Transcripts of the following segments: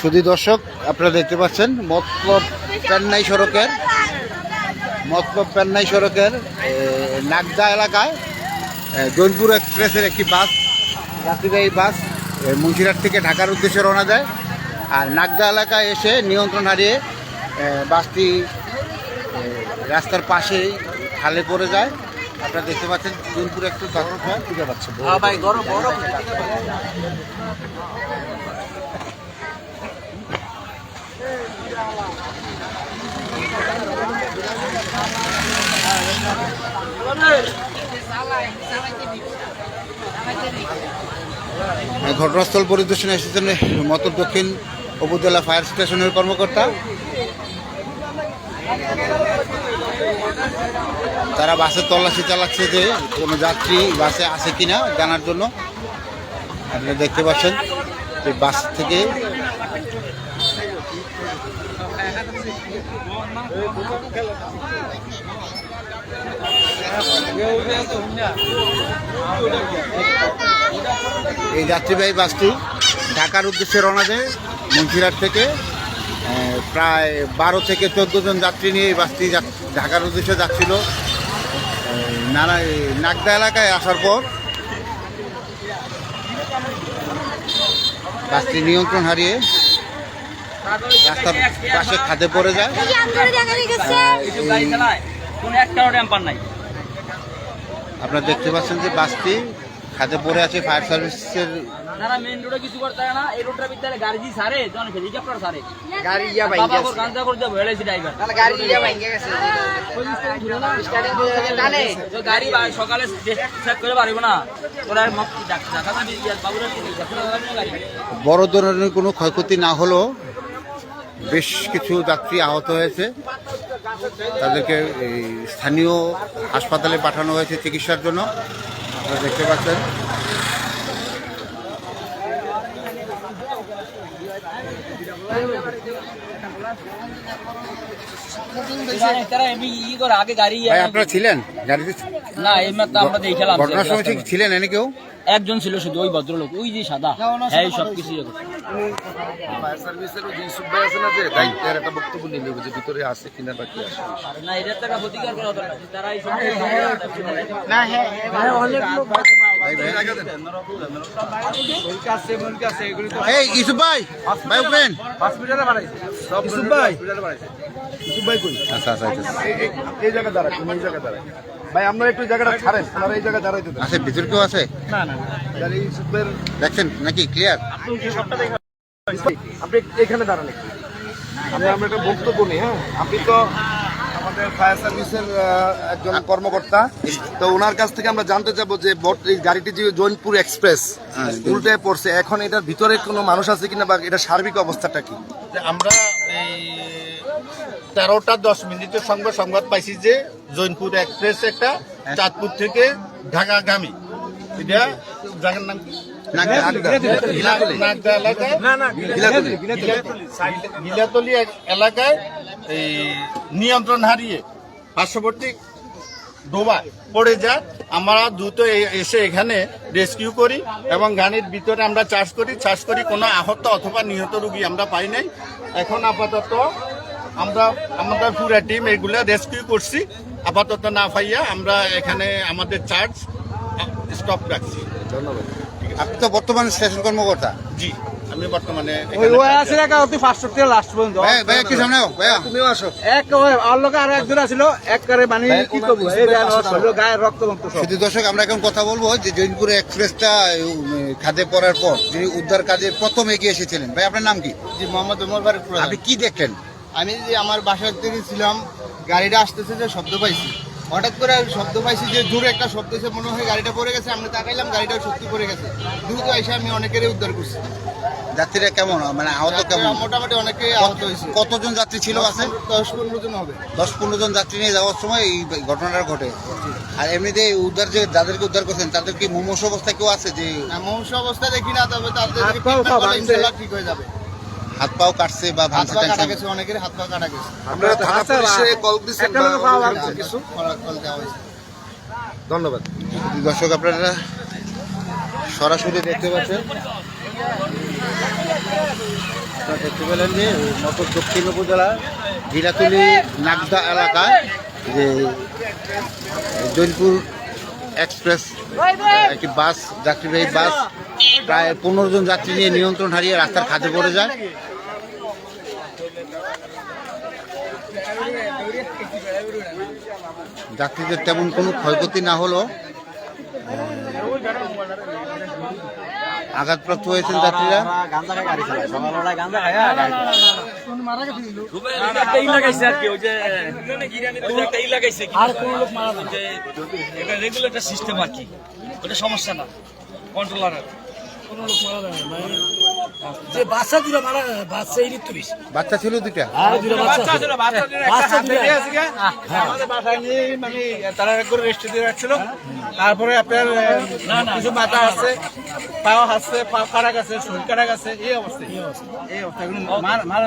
শুধু দর্শক আপনারা দেখতে পাচ্ছেন মতলব চেন্নাই সড়কের মতলব চেন্নাই সড়কের নাগদা এলাকায় জৈনপুর এক্সপ্রেসের একটি বাস যাত্রীবাহী বাস মুন্সিরহাট থেকে ঢাকার উদ্দেশ্যে রওনা দেয়। আর নাগদা এলাকায় এসে নিয়ন্ত্রণ হারিয়ে বাসটি রাস্তার পাশেই খালে পড়ে যায়। আপনারা দেখতে পাচ্ছেন জৈনপুর এক্সপ্রেস বাস বুঝতে পারছেন ঘটনাস্থল পরিদর্শনে এসেছেন মতর দক্ষিণ উপজেলা ফায়ার স্টেশনের কর্মকর্তা। তারা বাসে তল্লাশি চালাচ্ছে যে কোনো যাত্রী বাসে আছে কিনা জানার জন্য। আপনারা দেখতে পাচ্ছেন যে বাস থেকে এই যাত্রীবাহী বাসটি ঢাকার উদ্দেশ্যে রওনা দেয় মুন্সিরহাট থেকে প্রায় বারো থেকে চোদ্দ জন যাত্রী নিয়ে এই বাসটি ঢাকার উদ্দেশ্যে যাচ্ছিল। নানা নাগদা এলাকায় আসার পর বাসটি নিয়ন্ত্রণ হারিয়ে রাস্তার পাশে খাদে পড়ে যায়। আপনারা দেখতে পাচ্ছেন যে বাসটি খাদে পড়ে আছে ফায়ার সার্ভিসের আপনারা মেইন রোডে কিছু করতে না। এই রোডটার ভিতরে গাড়ি দিয়ে সারে জন হেলিকপ্টার সারে। গাড়ি ইয়া ভাই বাবা করে গাঞ্জা করে দেবো হেলেছি ড্রাইভার তাহলে গাড়ি ইয়া ভাই গেছে। স্টার্টিং দিয়ে যাবে টানে গাড়ি সকালে চেক করে পারিব না। ওরা ঢাকা বাবুরা গাড়ি বড় ধরনের কোনো ক্ষয়ক্ষতি না হলেও বেশ কিছু যাত্রী আহত হয়েছে। তাদেরকে এই স্থানীয় হাসপাতালে পাঠানো হয়েছে চিকিৎসার জন্য। আপনারা দেখতে পাচ্ছেন। আপনারা ছিলেন? গাড়িতে না এই মাত্র আমরা দেখলাম ঘটনার সময় ঠিক ছিলেন এনে কেউ? একজন ছিল শুধু ওই ভদ্রলোক ওই যে সাদা। হ্যাঁ সব ফায়ার সার্ভিসের ভাই আছে না যে দায়িত্বের একটা বক্তব্য নেবে যে ভিতরে আছে কিনা বা কি আছে না প্রতিকার করা দরকার তারা এই না হ্যাঁ হ্যাঁ অনেক লোক ভাই আচ্ছা আচ্ছা আচ্ছা আমরা একটু জায়গাটা ছাড়েন আপনারা এই দাঁড়াইতে আছে ভিতর কেউ আছে দেখছেন নাকি ক্লিয়ার আপনি এখানে দাঁড়ান আমি আমরা একটা বক্তব্য নিই হ্যাঁ? আপনি তো আমাদের ফায়ার সার্ভিসের একজন কর্মকর্তা। তো ওনার কাছ থেকে আমরা জানতে চাবো যে এই গাড়িটি যে জৈনপুর এক্সপ্রেস হ্যাঁ, উল্টে পড়ছে এখন এটার ভিতরে কোনো মানুষ আছে কিনা বা এটা সার্বিক অবস্থাটা কি? আমরা এই তেরোটা দশ মিনিটের সঙ্গে সংবাদ পাইছি যে জৈনপুর এক্সপ্রেস একটা চাঁদপুর থেকে ঢাকাগামী। এটা জায়গার নাম কি? গিলাতলি। এলাকায় এই নিয়ন্ত্রণ হারিয়ে পার্শ্ববর্তী ডোবায় পড়ে যায় আমরা দ্রুত এসে এখানে রেস্কিউ করি এবং গাড়ির ভিতরে আমরা চার্জ করি। চার্জ করি কোনো আহত অথবা নিহত রুগী আমরা পাই নাই। এখন আপাতত আমরা আমাদের পুরো টিম এগুলো রেস্কিউ করছি। আপাতত না পাইয়া আমরা এখানে আমাদের চার্জ স্টপ রাখছি। ধন্যবাদ। আপনি তো বর্তমানে স্টেশন কর্মকর্তা। জি আমি বর্তমানে ওই ওই আছে একা ফার্স্ট থেকে লাস্ট পর্যন্ত। একটু সামনে আও, তুমিও আসো। এক ওই আর লোক আর একজন মানে কি করব এই যে হলো গায়ের রক্ত রক্ত সব। শুধু দর্শক আমরা এখন কথা বলব যে জৈনপুর এক্সপ্রেসটা খাদে পড়ার পর যিনি উদ্ধার কাজে প্রথম এগিয়ে এসেছিলেন। ভাই আপনার নাম কি? জি মোহাম্মদ ওমর ফারুক আপনি কি দেখলেন? আমি যে আমার বাসার থেকে ছিলাম গাড়িটা আসতেছে যে শব্দ পাইছি। হঠাৎ করে শব্দ পাইছি যে জোরে একটা শব্দ এসে মনে হয় গাড়িটা পড়ে গেছে আমরা তাকাইলাম গাড়িটা সত্যি পড়ে গেছে। দ্রুত এসে আমি অনেকেরই উদ্ধার করছি। যাত্রীরা কেমন? মানে আহত কেমন? মোটামুটি অনেকে আহত হয়েছে। কতজন যাত্রী ছিল বাসে? দশ পনেরো জন হবে। দশ পনেরো জন যাত্রী নিয়ে যাওয়ার সময় এই ঘটনাটা ঘটে। আর এমনিতে উদ্ধার যে যাদেরকে উদ্ধার করছেন তাদের কি মুমূর্ষ অবস্থা কেউ আছে যে না মৌসুম অবস্থা দেখি না তবে তাদের ঠিক হয়ে যাবে। হাত পাও কাটছে বা ভাঙছে কাটা গেছে অনেকের হাত পা কাটা গেছে। আপনারা থানা পুলিশে কল দিচ্ছেন একটা লোক পাওয়া ভাঙছে। কিছু কল- দেওয়া হয়েছে। ধন্যবাদ। দর্শক আপনারা সরাসরি দেখতে পাচ্ছেন। আপনারা দেখতে পেলেন যে মটর দক্ষিণ উপজেলা জিরাতুলি নাগদা এলাকায় যে জৈনপুর এক্সপ্রেস একটি বাস যাত্রীবাহী বাস প্রায় পনেরো জন যাত্রী নিয়ে নিয়ন্ত্রণ হারিয়ে রাস্তার খাদে পড়ে যায়। যাত্রীদের তেমন কোনো ক্ষয়ক্ষতি না হলেও আঘাতপ্রাপ্ত হয়েছেন যাত্রীরা। লাগাইছে আর কি ওই যে ওই যে একটা ই লাগাইছে আর কোন লোক মারা যায় এটা রেগুলেটর সিস্টেম আর কি ওটা সমস্যা না যে বাচ্চা দুটো মারা বাচ্চা এই ঋতু বেশি বাচ্চা ছিল দুটা বাচ্চা ছিল বাচ্চা ছিল বাচ্চা দিয়ে আছে গা। আমাদের বাসায় নিয়ে মানে তারা করে রেস্ট দিয়ে রাখছিল তারপরে আপনার কিছু মাথা আছে পাও আছে পা কাটা গেছে শরীর কাটা গেছে এই অবস্থা। এই অবস্থা। এগুলো মার- মারা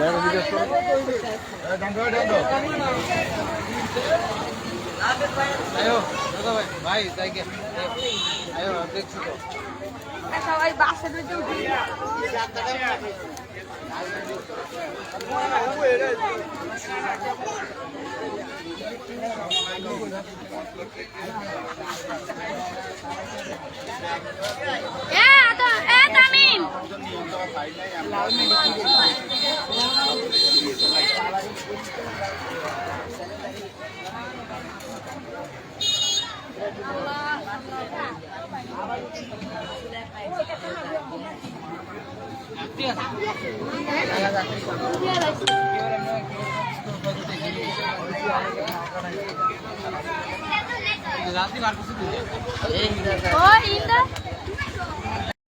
না। বাচ্চা ঠিক আছে আলহামদুলিল্লাহ সবাই বাসে দুটো এ আতো এ তামিম ও ইন্দা